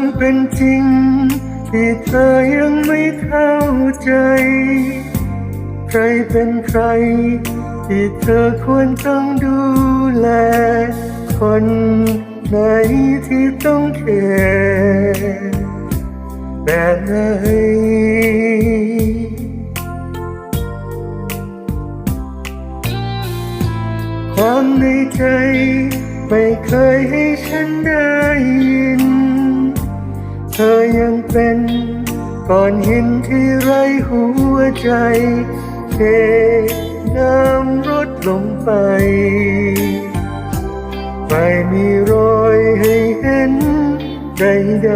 ความเป็นจริง ที่เธอยังไม่เข้าใจ ใครเป็นใคร ที่เธอควรต้องดูแล คนไหนที่ต้องแคร์แบบไหนความในใจ ไม่เคยให้ฉันได้ยิน ธอยังเป็นก้อนหินที่ไร้หัวใจเทน้ำรดลงไป ไม่มีรอยให้เห็นใด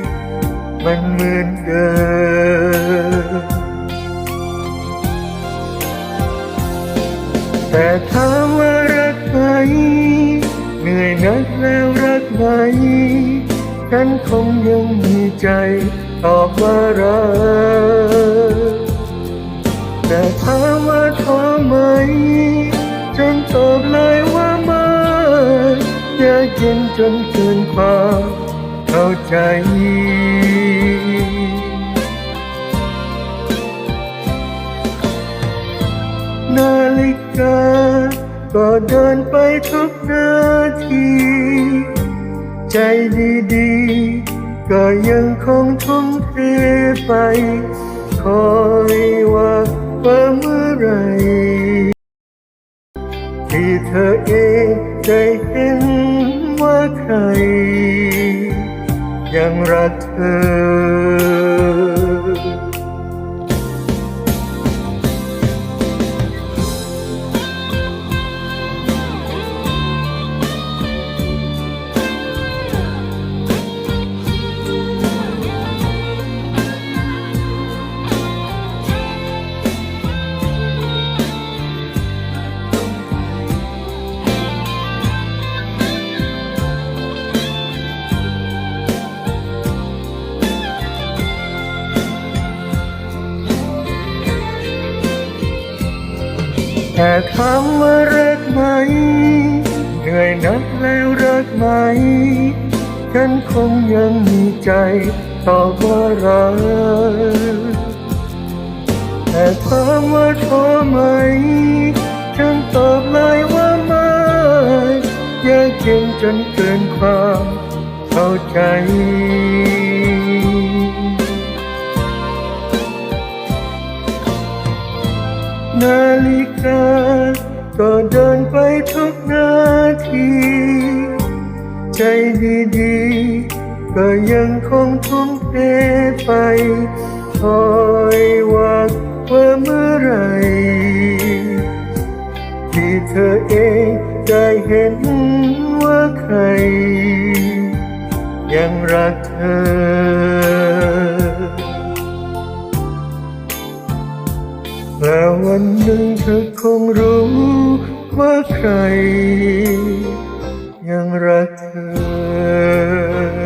ๆมันเหมือนเดิมแต่ถาม ฉันคงยังมีใจตอบว่ารักแต่ถามว่าท้อไหมฉันตอบเลยว่าไม่อยากเย็นจนเกินความเข้าใจนาฬิกาก็เดินไปทุกนาที ใจดีๆ ก็ยังคงทุ่มเทไป คอยว่าว่าเมื่อไร ที่เธอเองจะเห็นว่าใคร ยังรักเธอ แต่ถามว่ารักไหม เหนื่อยนักแล้วรักไหม ฉันคงยังมีใจตอบว่ารักแต่ถามว่าท้อไหม ฉันตอบเลยว่าไม่อยากเย็นจนเกินความเข้าใจ ฬิกาก็เดินไปทุกนาที ใจดีๆ ก็ยังคงทุ่มเทไป คอยหว่าว่าเมื่อไหรที่เธอเองได้เห็นว่าใคร ยังรักเธอ แล้ววันหนึ่งเธอคงรู้ว่าใครยังรักเธอ